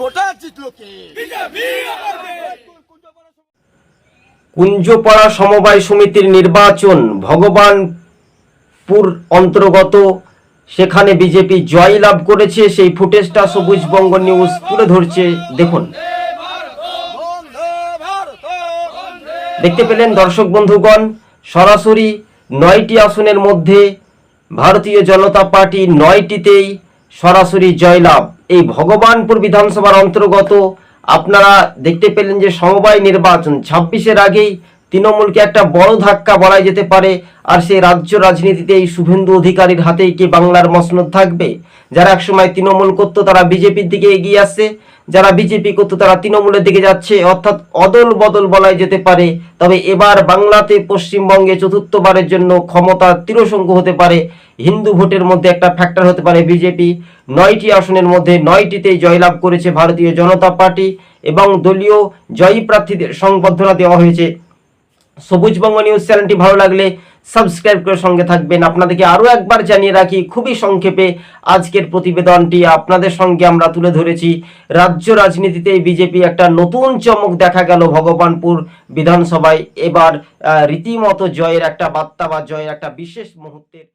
Voter জিতলো কুঞ্জপাড়া সমবায় সমিতির নির্বাচন, ভগবানপুর অন্তর্গত। সেখানে বিজেপি জয় লাভ করেছে, সেই ফুটেজটা সবুজ বঙ্গ নিউজ তুলে ধরছে। দেখুন। দেখতে পেলেন দর্শক বন্ধুগণ, সরাসরি নয়টি আসনের মধ্যে ভারতীয় জনতা পার্টি নয়টিতেই সরাসরি জয়লাভ। এই ভগবানপুর বিধানসভার অন্তর্গত আপনারা দেখতে পেলেন যে সমবায় নির্বাচন ছাব্বিশের আগেই তৃণমূলকে একটা বড় ধাক্কা বলা যেতে পারে, আর সেই রাজ্য রাজনীতিতে এই শুভেন্দু অধিকারীর হাতেই কি বাংলার মসনদ থাকবে? যারা একসময় তৃণমূল করতো তারা বিজেপির দিকে এগিয়ে আসছে, যারা বিজেপি করতো তারা তৃণমূলের দিকে যাচ্ছে, অর্থাৎ অদল বদল বলাই যেতে পারে। তবে এবার বাংলাতে পশ্চিমবঙ্গে চতুর্থবারের জন্য ক্ষমতা তিরশঙ্কু হতে পারে, হিন্দু ভোটের মধ্যে একটা ফ্যাক্টর হতে পারে বিজেপি। নয়টি আসনের মধ্যে নয়টিতেই জয়লাভ করেছে ভারতীয় জনতা পার্টি, এবং দলীয় জয়ী প্রার্থীদের সংবর্ধনা দেওয়া হয়েছে সবুজবঙ্গ নিউজ চ্যানেলটি ভালো লাগলে সাবস্ক্রাইব করে সঙ্গে থাকবেন। আপনাদেরকে আরও একবার জানিয়ে রাখি, খুবই সংক্ষেপে আজকের প্রতিবেদনটি আপনাদের সঙ্গে আমরা তুলে ধরেছি। রাজ্য রাজনীতিতে বিজেপি একটা নতুন চমক দেখা গেল ভগবানপুর বিধানসভায়। এবার রীতিমতো জয়ের একটা বার্তা বা জয়ের একটা বিশেষ মুহূর্তের